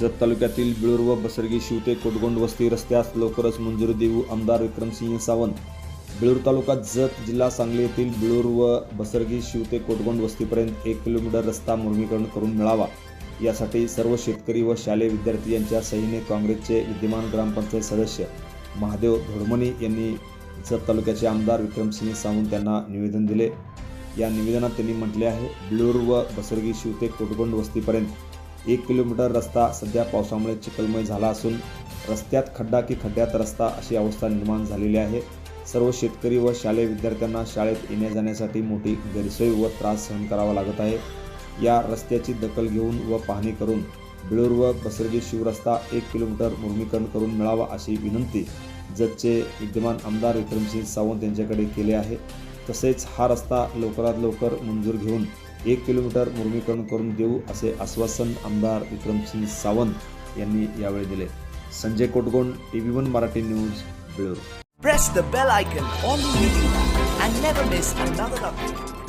जत तालुक्यातील बिळूर व बसरगी शिवते कोटगोंड वस्ती रस्त्यास लवकरच मंजुरी देऊ आमदार विक्रमसिंह सावंत. बिळूर तालुका जत जिल्हा सांगली येथील बिळूर व बसरगी शिवते कोटगोंड वस्तीपर्यंत एक किलोमीटर रस्ता मुर्मीकरण करून मिळावा. यासाठी सर्व शेतकरी व शालेय विद्यार्थी यांच्या सहीने काँग्रेसचे विद्यमान ग्रामपंचायत सदस्य महादेव धोडमणी यांनी जत तालुक्याचे आमदार विक्रमसिंह सावंत यांना निवेदन दिले. या निवेदनात त्यांनी म्हटले आहे बिळूर व बसरगी शिवते कोटगोंड वस्तीपर्यंत एक किलोमीटर रस्ता सध्या पावसामुळे चिखलमय झाला असून रस्त्यात खड्डा की खड्ड्यात रस्ता अशी अवस्था निर्माण झालेली आहे. सर्व शेतकरी व शालेय विद्यार्थ्यांना शाळेत येण्या जाण्यासाठी मोठी गैरसोय व त्रास सहन करावा लागत आहे. या रस्त्याची दखल घेऊन व पाहणी करून बिळूर व बसरगी शिवरस्ता एक किलोमीटर मुर्मीकरण करून मिळावा अशी विनंती जतचे विद्यमान आमदार विक्रमसिंह सावंत यांच्याकडे केले आहे. तसेच हा रस्ता लवकरात लवकर मंजूर घेऊन एक किलोमीटर मुर्मीकरण करून देऊ असे आश्वासन आमदार विक्रमसिंग सावंत यांनी यावेळी दिले Sanjay Kotgond T V one Marathi news बेळूर press the bell icon on the YouTube and never miss.